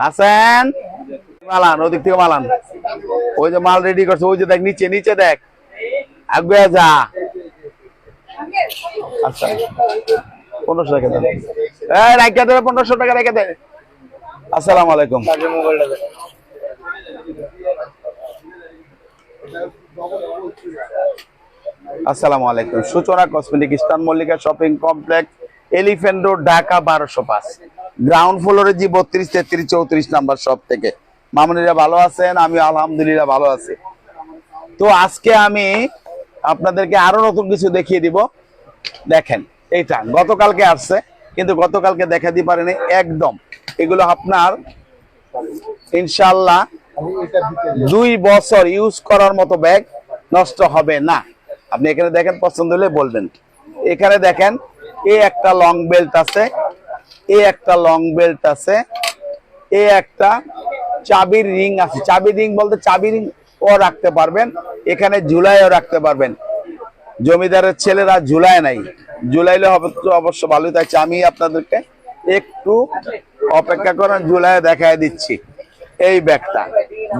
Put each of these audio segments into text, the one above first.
Hasan, Malan, ওদিক থেকে Malan. ওই যে মাল রেডি করছে, ওই যে দেখ, নিচে নিচে দেখ। আগে যা। আচ্ছা। পনেরোশো টাকা দেন। রাখা দেবে পনেরোশো টাকা রেখে আসসালামু আলাইকুম। আসসালামু আলাইকুম। Suchana cosmetic eastern Mallika shopping complex elephant road, Dhaka, বারোশো পাঁচ। গ্রাউন্ড ফ্লোরে জি বত্রিশ, তেত্রিশ, চৌত্রিশ নাম্বার সব থেকে। মামুনিরা ভালো আছেন? আমি আলহামদুলিল্লাহ ভালো আছি। তো আজকে আমি আপনাদেরকে আরও নতুন কিছু দেখিয়ে দিব। দেখেন, এইটা গতকালকে আসছে, কিন্তু গতকালকে দেখা দিতে পারেনি একদম। এগুলো আপনার ইনশাল্লাহ দুই বছর ইউজ করার মতো ব্যাগ নষ্ট হবে না। আপনি এখানে দেখেন, পছন্দ হলে বলবেন। এখানে দেখেন এ একটা লং বেল্ট আছে এ একটা লং বেল্ট আছে, এ একটা চাবির রিং আছে। চাবির রিং বলতে চাবি রিং ও রাখতে পারবেন, এখানে ঝুলাইও রাখতে পারবেন। জমিদারের ছেলেরা ঝুলায় নাই। ঝুলাইলে হবে তো অবশ্য ভালোই থাকছে আমি আপনাদেরকে একটু অপেক্ষা করেন ঝুলায় দেখায় দিচ্ছি। এই ব্যাগটা।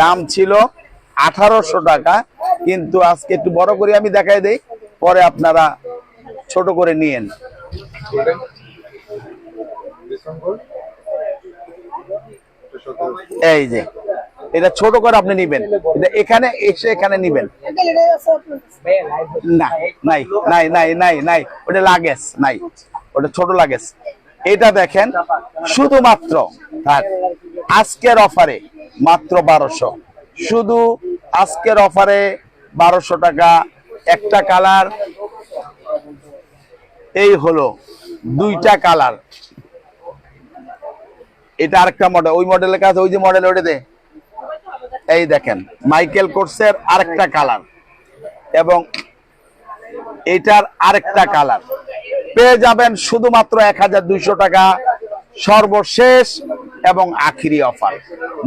দাম ছিল আঠারোশো টাকা, কিন্তু আজকে একটু বড় করে আমি দেখাই দেই, পরে আপনারা ছোট করে নিয়েন। এই যে, এটা ছোট করে আপনি নিবেন। এখানে এসে এখানে নিবেন। না, নাই নাই নাই নাই ওটা লাগেজ, নাই, ওটা ছোট লাগেজ। এটা দেখেন, শুধুমাত্র আজকের অফারে মাত্র বারোশো। শুধু আজকের অফারে বারোশো টাকা, একটা কালার। এই হলো দুইটা কালার। এটা আরেকটা মডেল ওই মডেলের কাছে, ওই যে মডেল ওটা দে। এই দেখেন মাইকেল কোর্সের আরেকটা কালার এবং এটার আরেকটা কালার পেয়ে যাবেন শুধুমাত্র এক হাজার দুইশো টাকা সর্বশেষ এবং আখিরি অফার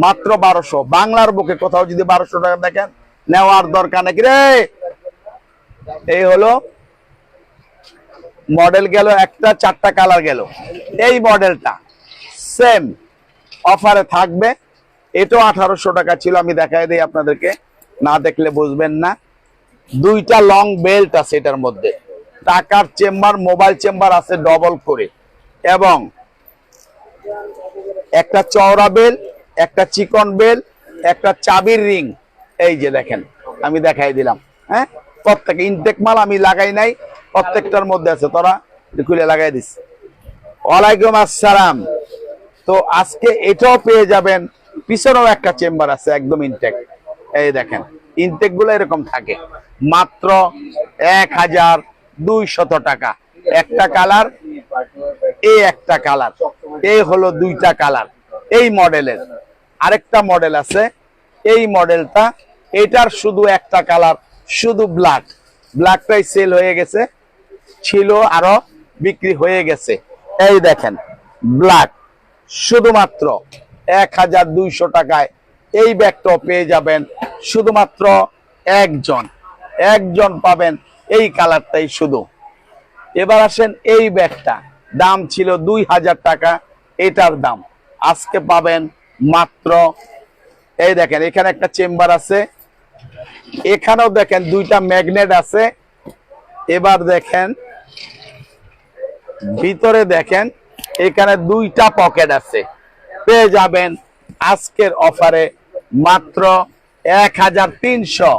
মাত্র বারোশো। বাংলার বুকে কোথাও যদি বারোশো টাকা দেখেন, নেওয়ার দরকার নাকি রে? এই হলো মডেল গেল, একটা চারটা কালার গেল। এই মডেলটা সেম অফারে থাকবে। এটাও আঠারোশো টাকা ছিল, আমি দেখাই দিই আপনাদেরকে। না দেখলে বুঝবেন না। দুইটা লং বেল্ট আছে এটার মধ্যে। টাকার চেম্বার মোবাইল চেম্বার আছে ডবল করে। এবং একটা চওড়া বেল একটা চিকন বেল একটা চাবির রিং এই যে দেখেন, আমি দেখাই দিলাম হ্যাঁ? প্রত্যেক ইনটেক মাল আমি লাগাই নাই, প্রত্যেকটার মধ্যে আছে। তোরা খুলে লাগাই দিস। ওয়ালাইকুম আসসালাম। তো আজকে এটাও পেয়ে যাবেন। পিছনেও একটা চেম্বার আছে, একদম ইনটেক এই দেখেন ইনটেকগুলো এরকম থাকে। মাত্র এক হাজার দুইশত টাকা। একটা কালার এই একটা কালার এই হলো দুইটা কালার এই মডেলের আরেকটা মডেল আছে। এই মডেলটা এটার শুধু একটা কালার শুধু ব্ল্যাক ব্ল্যাকটাই সেল হয়ে গেছে, ছিল আরও বিক্রি হয়ে গেছে। এই দেখেন ব্ল্যাক শুধুমাত্র এক হাজার দুইশো টাকায় এই ব্যাগটাও পেয়ে যাবেন শুধুমাত্র একজন। একজন পাবেন এই কালারটাই শুধু। এবার আসেন এই ব্যাগটা। দাম ছিল দুই হাজার টাকা, এটার দাম। আজকে পাবেন মাত্র, এই দেখেন, এখানে একটা চেম্বার আছে। এখানেও দেখেন দুইটা ম্যাগনেট আছে। এবার দেখেন, ভিতরে দেখেন এখানে দুইটা পকেট আছে। পেয়ে যাবেন আজকের অফারে মাত্র এক হাজার তিনশো।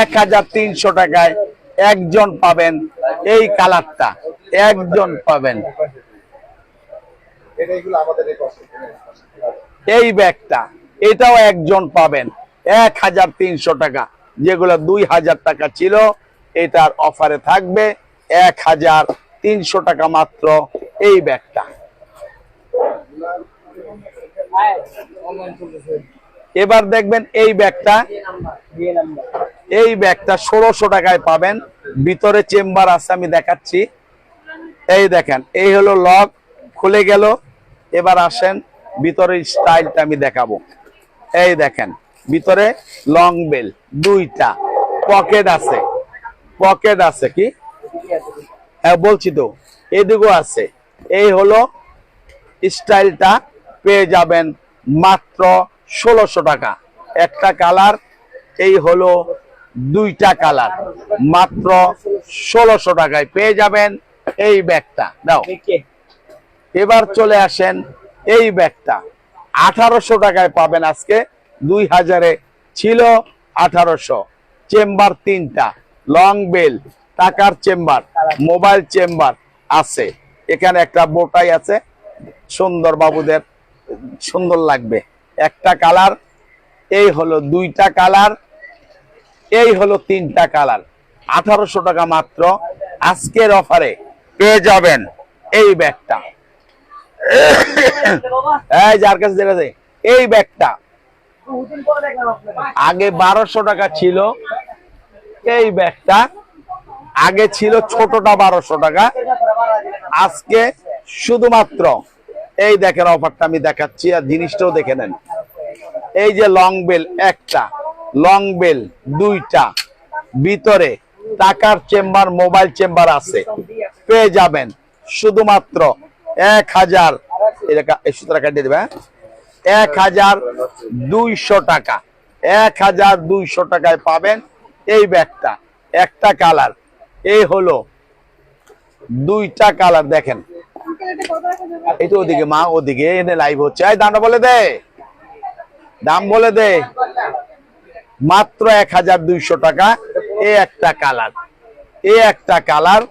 এক হাজার তিনশো টাকায় একজন পাবেন এই কালারটা। একজন পাবেন। এই ব্যাগটা, এটাও একজন পাবেন এক হাজার তিনশো টাকা। যেগুলো দুই হাজার টাকা ছিল, এটার অফারে থাকবে এক হাজার তিনশো টাকা মাত্র। এই ব্যাগটা। এবার দেখবেন এই ব্যাগটা। এই ব্যাগটা ষোলোশো টাকায় পাবেন। ভিতরে চেম্বার আছে, আমি দেখাচ্ছি। এই দেখেন, এই হলো লক, খুলে গেল। এবার আসেন, ভিতরের স্টাইলটা আমি দেখাবো। এই দেখেন, ভিতরে লং বেল, দুইটা। পকেট আছে। পকেট আছে কি? হ্যাঁ বলছি তো, এদিকেও আছে। এই হলো স্টাইলটা পেয়ে যাবেন মাত্র ষোলোশো টাকা। একটা কালার এই হলো দুইটা কালার। মাত্র ষোলোশো টাকায় পেয়ে যাবেন এই ব্যাগটা। দাও এবার চলে আসেন এই ব্যাগটা। আঠারোশো টাকায় পাবেন আজকে দুই হাজারে ছিল আঠারোশো। চেম্বার তিনটা লং বেল টাকার চেম্বার মোবাইল চেম্বার আছে। এখানে একটা বোটাই আছে, সুন্দর বাবুদের, সুন্দর লাগবে। একটা কালার, এই হলো দুইটা কালার, এই হলো তিনটা কালার। আঠারোশো টাকা মাত্র, আজকের অফারে পেয়ে যাবেন এই ব্যাগটা। এই যার কাছে যেটা এই ব্যাগটা। আগে বারোশো টাকা ছিল, এই ব্যাগটা। আগে ছিল ছোটটা বারোশো টাকা। আজকে শুধুমাত্র এই দেখেন অফারটা আমি দেখাচ্ছি আর জিনিসটাও দেখে নেন। এই যে লং বেল একটা লং বেল দুইটা, ভিতরে টাকার চেম্বার মোবাইল চেম্বার আছে। পেয়ে যাবেন শুধুমাত্র এক হাজার সুতরা কাটিয়ে দেবে হ্যাঁ? এক হাজার দুইশো টাকা, এক হাজার দুইশো টাকায় পাবেন এই ব্যাগটা, একটা কালার এই হলো দুইটা কালার দেখেন। এই তো ওদিকে, মা ওদিকে, এনে লাইভ হচ্ছে। এই দামটা বলে দে। দাম বলে দে। মাত্র এক হাজার দুইশো টাকা। এ একটা কালার। এ একটা কালার।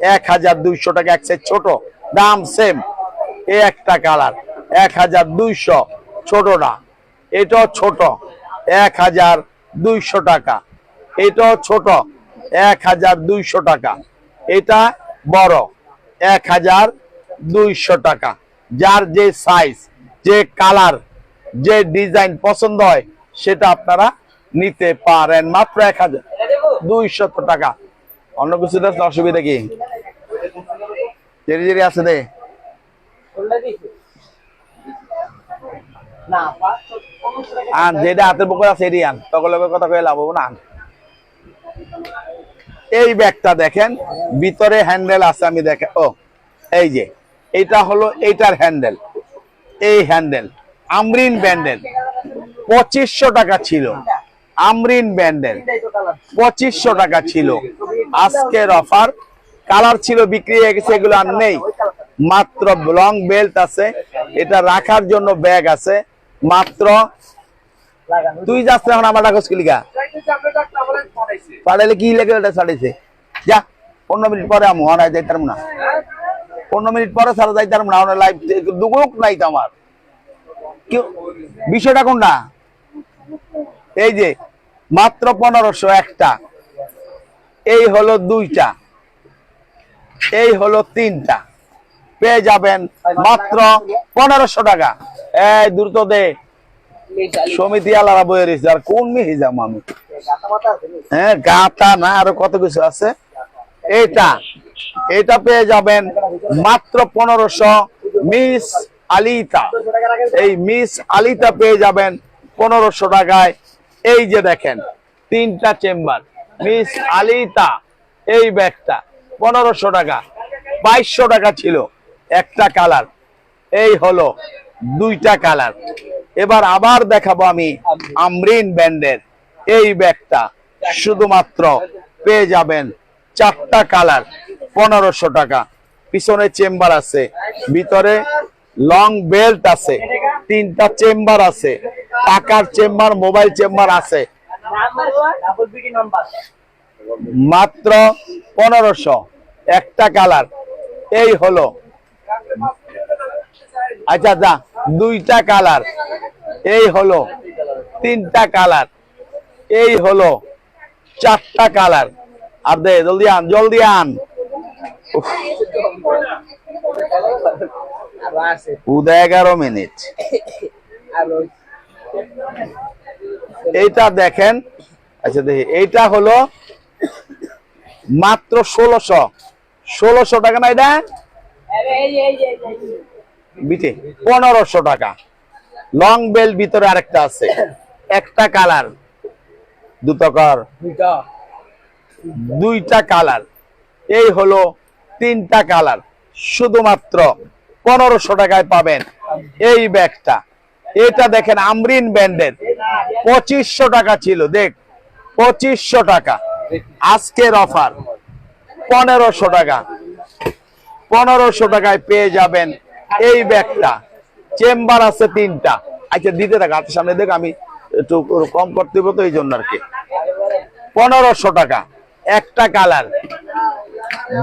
এক হাজার দুইশো টাকা, এক সাইজ ছোট। দাম সেম এ একটা কালার। এক হাজার দুইশো। ছোটটা। এটাও ছোট। এক হাজার দুইশো টাকা। এটাও ছোট। এক হাজার দুইশো টাকা। এটা বড়। এক হাজার দুইশো টাকা। যার যে সাইজ যে কালার যে ডিজাইন পছন্দ হয়, সেটা আপনারা নিতে পারেন। মাত্র এক হাজার দুইশত টাকা। অন্য কিছু অসুবিধা কি? জেরি জেরি আছে দে। যেটা হাতের বুকে আছে, এটি আন। তখন কথা কয়ে লাভ না। এই ব্যাগটা দেখেন, ভিতরে হ্যান্ডেল আছে, আমি দেখে, ও, এই যে, এটা হলো এইটার হ্যান্ডেল এই হ্যান্ডেল আমরিন ব্যান্ডেল, পঁচিশশো টাকা ছিল, আমরিন ব্যান্ডেল, পঁচিশশো টাকা ছিল। আজকের অফার কালার ছিল, বিক্রি হয়ে গেছে, এগুলো আর নেই। মাত্র লং বেল্ট আছে, এটা রাখার জন্য ব্যাগ আছে, মাত্র, তুই যাচ্ছে এখন আমার ডাকস কিলিকা পাঠাইলে কি লেগে ওটা ছাড়াইছে যা পনেরো মিনিট পরে আমি হনায় যাইতাম না। পনেরো মিনিট পরে ছাড়া যাইতাম না ওনার লাইভ দুগুলোক নাই তো আমার। কেউ বিষয়টা কোনটা? এই যে মাত্র পনেরোশো একটা। এই হলো দুইটা। এই হলো তিনটা। পেয়ে যাবেন মাত্র পনেরোশো টাকা। এই দ্রুত দে। সমিতি রয়েছে আর কোন মেয়ে যাম আমি হ্যাঁ গাতা না, আরও কত কিছু আছে? এটা এটা পেয়ে যাবেন মাত্র পনেরোশো মিস আলিতা। এই মিস আলিতা পেয়ে যাবেন পনেরোশো টাকায়। এই যে দেখেন, তিনটা চেম্বার। মিস আলিতা, এই ব্যাগটা, পনেরোশো টাকা। বাইশশো টাকা ছিল একটা কালার। এই হলো দুইটা কালার। এবার আবার দেখাবো আমি আমরিন ব্যান্ডের এই ব্যাগটা শুধুমাত্র পেয়ে যাবেন চারটা কালার পনেরোশো টাকা। পিছনে চেম্বার আছে ভিতরে লং বেল্ট আছে তিনটা চেম্বার আছে টাকার চেম্বার মোবাইল চেম্বার আছে। মাত্র পনেরোশো একটা কালার। এই হলো। আচ্ছা যা দুইটা কালার। এই হলো তিনটা কালার। এই হলো চারটা কালার। আর দে, জলদি আন জলদি আন। এগারো মিনিট। এইটা দেখেন। আচ্ছা দেখি। এইটা হলো মাত্র ষোলোশো। ষোলোশো টাকা না এটা? বিটে, পনেরোশো টাকা। লং বেল ভিতরে আরেকটা আছে। একটা কালার। দুটো কর? দুইটা। কালার। এই হলো তিনটা কালার। শুধুমাত্র পনেরোশো টাকায় পাবেন এই ব্যাগটা। এটা দেখেন আমরিন ব্যান্ডের পঁচিশশো টাকা ছিল দেখ পঁচিশশো টাকা। আজকের অফার পনেরোশো টাকা। পনেরোশো টাকায় পেয়ে যাবেন এই ব্যাগটা। চেম্বার আছে তিনটা। আচ্ছা দিতে থাক হাতের সামনে দেখ আমি একটু কম করতে হবে তো, এই জন্য আর কি। পনেরোশো টাকা, একটা কালার।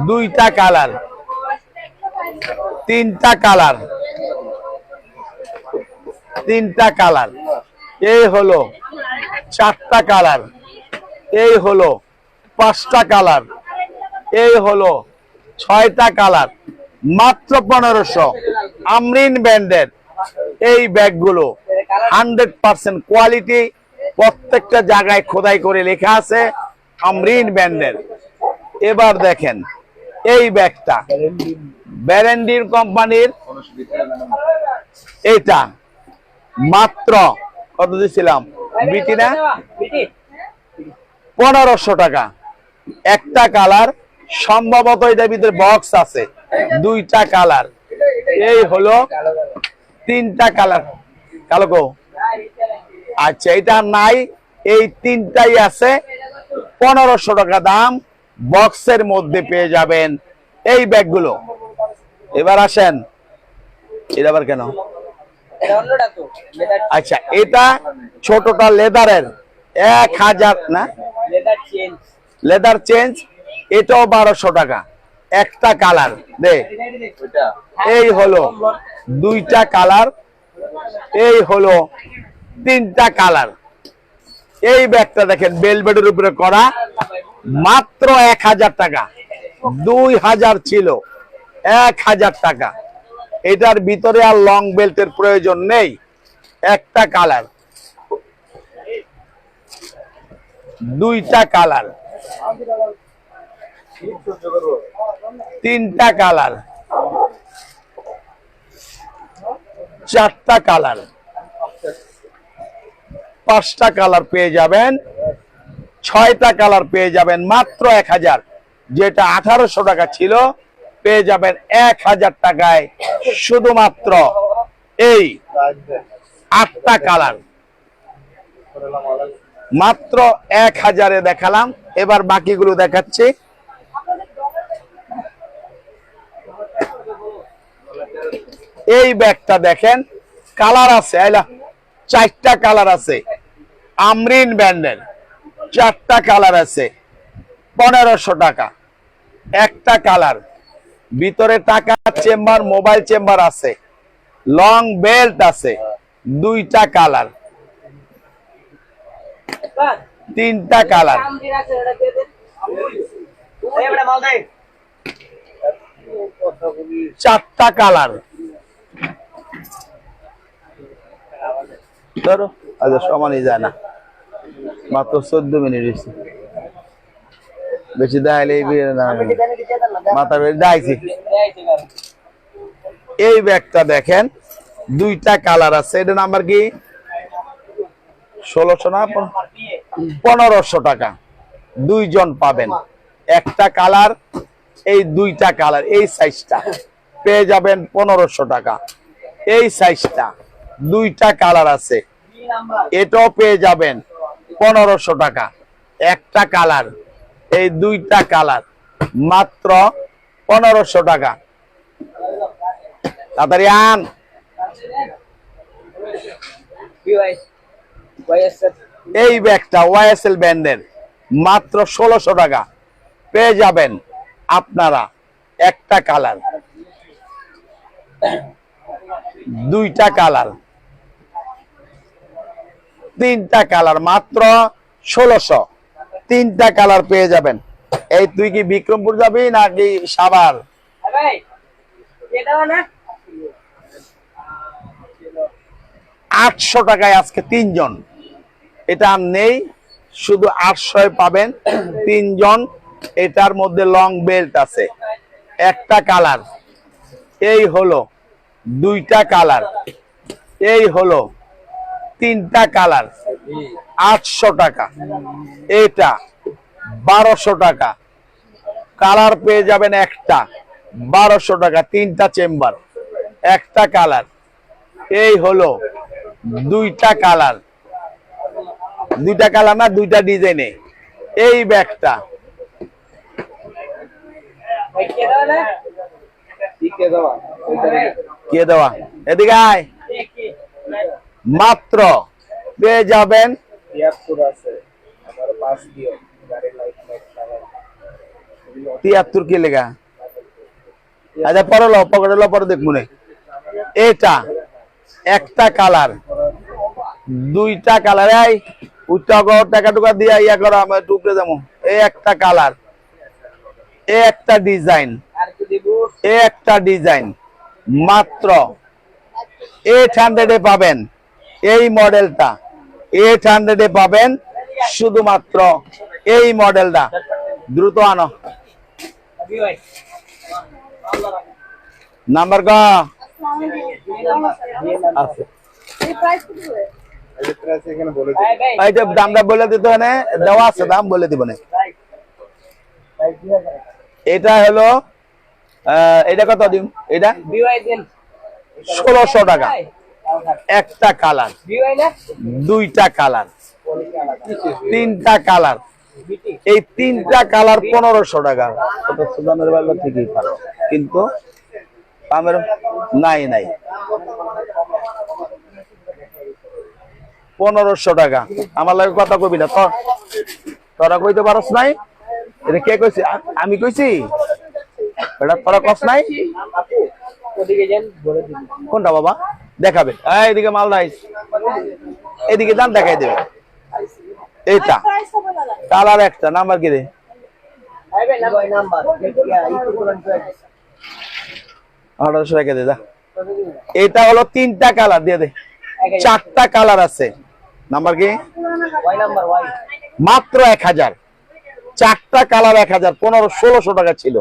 দুইটা কালার। তিনটা কালার। তিনটা কালার। এই হলো চারটা কালার। এই হলো পাঁচটা কালার। এই হলো ছয়টা কালার। মাত্র পনেরোশো। আমরিন ব্যান্ডের এই ব্যাগগুলো। হান্ড্রেড পার্সেন্ট কোয়ালিটি প্রত্যেকটা জায়গায় খোদাই করে লেখা আছে আমরিন ব্যান্ডের এবার দেখেন, এই ব্যাগটা ব্যারেন্ডির কোম্পানির এইটা মাত্র কত দিছিলাম? বিটি না? পনেরোশো টাকা। একটা কালার, সম্ভবত এটার ভিতরে বক্স আছে, দুইটা কালার। এই হলো তিনটা কালার। কালো গো। আচ্ছা এটা নাই, এই তিনটাই আছে। পনেরোশো টাকা দাম, বক্সের মধ্যে পেয়ে যাবেন এই ব্যাগগুলো। এবার আসেন। এটা আবার কেন? আচ্ছা এটা ছোটটা লেদারের। এক হাজার, না? লেদার চেঞ্জ, এটাও বারোশো টাকা। একটা কালার, দে। এই হলো দুইটা কালার। এই হলো তিনটা কালার। এই ব্যাগটা দেখেন, বেলবেডের উপরে করা মাত্র এক হাজার টাকা। দুই হাজার ছিল, এক হাজার টাকা। এটার ভিতরে আর লং বেল্টের প্রয়োজন নেই, একটা কালার। দুইটা কালার। তিনটা কালার। চারটা কালার। পাঁচটা কালার পেয়ে যাবেন, ছয়টা কালার পেয়ে যাবেন, মাত্র এক হাজার। যেটা আঠারোশো টাকা ছিল, পেয়ে যাবেন এক হাজার টাকায়। শুধুমাত্র এই আটটা কালার। মাত্র এক হাজারে দেখালাম, এবার বাকিগুলো দেখাচ্ছি। এই ব্যাগটা দেখেন, কালার আছে চারটা কালার আছে। আমরিন ব্যান্ডের চারটা কালার আছে, পনেরোশো টাকা। একটা কালার, ভিতরে টাকা চেম্বার, মোবাইল চেম্বার আছে, লং বেল্ট আছে, দুইটা কালার। তিনটা কালার। চারটা কালার। ধরো আচ্ছা সমানই যায় না। মাত্র চোদ্দ মিনিট হয়েছে বেশি দেখাইলে মাথা বেড়ে দেখাইছি। এই ব্যাগটা দেখেন, দুইটা কালার আছে। এটা নাম্বার কি? ষোলোশো না? পনেরোশো টাকা। দুইজন পাবেন। একটা কালার, এই দুইটা কালার, এই সাইজটা। পেয়ে যাবেন পনেরোশো টাকা। এই সাইজটা। দুইটা কালার আছে। এটাও পেয়ে যাবেন পনেরোশো টাকা। একটা কালার, এই দুইটা কালার, মাত্র পনেরোশো টাকা। তাড়াতাড়ি আন। এই ব্যাগটা ওয়াইএসএল ব্যান্ডের মাত্র ষোলোশো টাকা। পেয়ে যাবেন আপনারা একটা কালার। দুইটা কালার। তিনটা কালার মাত্র ষোলোশো। তিনটা কালার পেয়ে যাবেন। এই তুই কি বিক্রমপুর যাবি নাকি সাভার? আটশো টাকায় আজকে তিনজন। এটা আর নেই, শুধু আটশোয় পাবেন তিনজন। এটার মধ্যে লং বেল্ট আছে। একটা কালার, এই হলো দুইটা কালার, এই হলো তিনটা কালার। আটশো টাকা। এটা বারোশো টাকা। কালার পেয়ে যাবেন একটা। বারোশো টাকা, তিনটা চেম্বার। একটা কালার। এই হলো দুইটা কালার। দুইটা কালার না, দুইটা ডিজাইনে। এই ব্যাগটা। কে দেওয়া? এদিকে আয়। মাত্র। পেয়ে যাবেন। তিয়াত্তর কি লেগা? আচ্ছা পরে লো পকেটে লো পরে দেখব। এটা একটা কালার। দুইটা কালার। এই কর টাকা টুকা দিয়া ইয়া করো আমি টুকরে যাব এই একটা কালার। এ একটা ডিজাইন। এ একটা ডিজাইন। মাত্র। এইট হান্ড্রেডে পাবেন। এই মডেলটা এইট হান্ড্রেডে পাবেন। শুধুমাত্র এই মডেলটা। দ্রুত আনো। নাম্বার ক? আছে। দামটা বলে দিতে হবে দেওয়া আছে দাম বলে দিব না। এটা হলো আহ, এটা কত দিন? এটা? ষোলোশো টাকা। একটা কালার। দুইটা কালার। তিনটা কালার। এই তিনটা কালার পনেরোশো টাকা। ওটা সুদানের বেলা পারো কিন্তু পামের নাই নাই। পনেরোশো টাকা। আমার লাগে কথা কবি না। তোর তোরা কইতে পারস নাই? এটা কে কইছে? আমি কইছি? এটা তোরা কস নাই? কোনটা বাবা? দেখাবে। এদিকে মালদা আইস। এদিকে দাম দেখাই দেবে। এইটা। কালার একটা, নাম্বার কি রে? আঠারোশো টাকা দে, যা। এটা হলো তিনটা কালার, দিয়ে দে। চারটা কালার আছে। নাম্বার কি? মাত্র এক হাজার। চারটা কালার এক হাজার, পনেরো, ষোলোশো টাকা ছিল।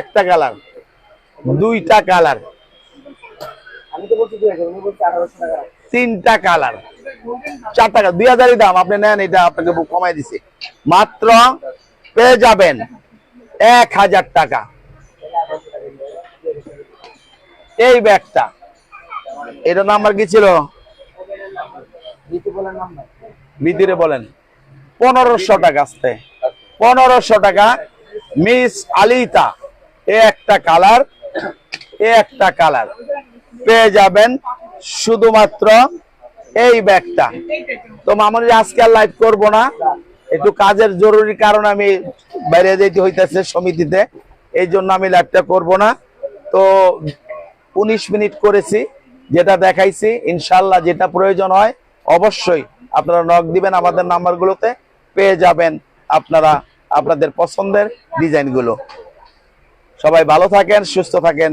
একটা কালার। দুইটা কালার। তিনটা কালার। চার টাকা দুই হাজারই দাম আপনি নেন এটা আপনাকে কমাই দিছি। মাত্র পেয়ে যাবেন এক হাজার টাকা। এই ব্যাগটা এটা নাম্বার কি ছিল? ভিতরে বলেন পনেরোশো টাকা আসতে। পনেরোশো টাকা মিস আলিতা। এ একটা কালার এ একটা কালার। পেয়ে যাবেন শুধুমাত্র এই ব্যাগটা। তো মামনি আজকে আর লাইভ করব না। একটু কাজের জরুরি কারণ আমি বাইরে যেতে হইতেছে সমিতিতে। এই জন্য আমি লাইভটা করব না। তো উনিশ মিনিট করেছি, যেটা দেখাইছি ইনশাল্লাহ যেটা প্রয়োজন হয় অবশ্যই আপনারা নক দিবেন আমাদের নাম্বারগুলোতে, পেয়ে যাবেন আপনারা আপনাদের পছন্দের ডিজাইনগুলো সবাই ভালো থাকেন, সুস্থ থাকেন।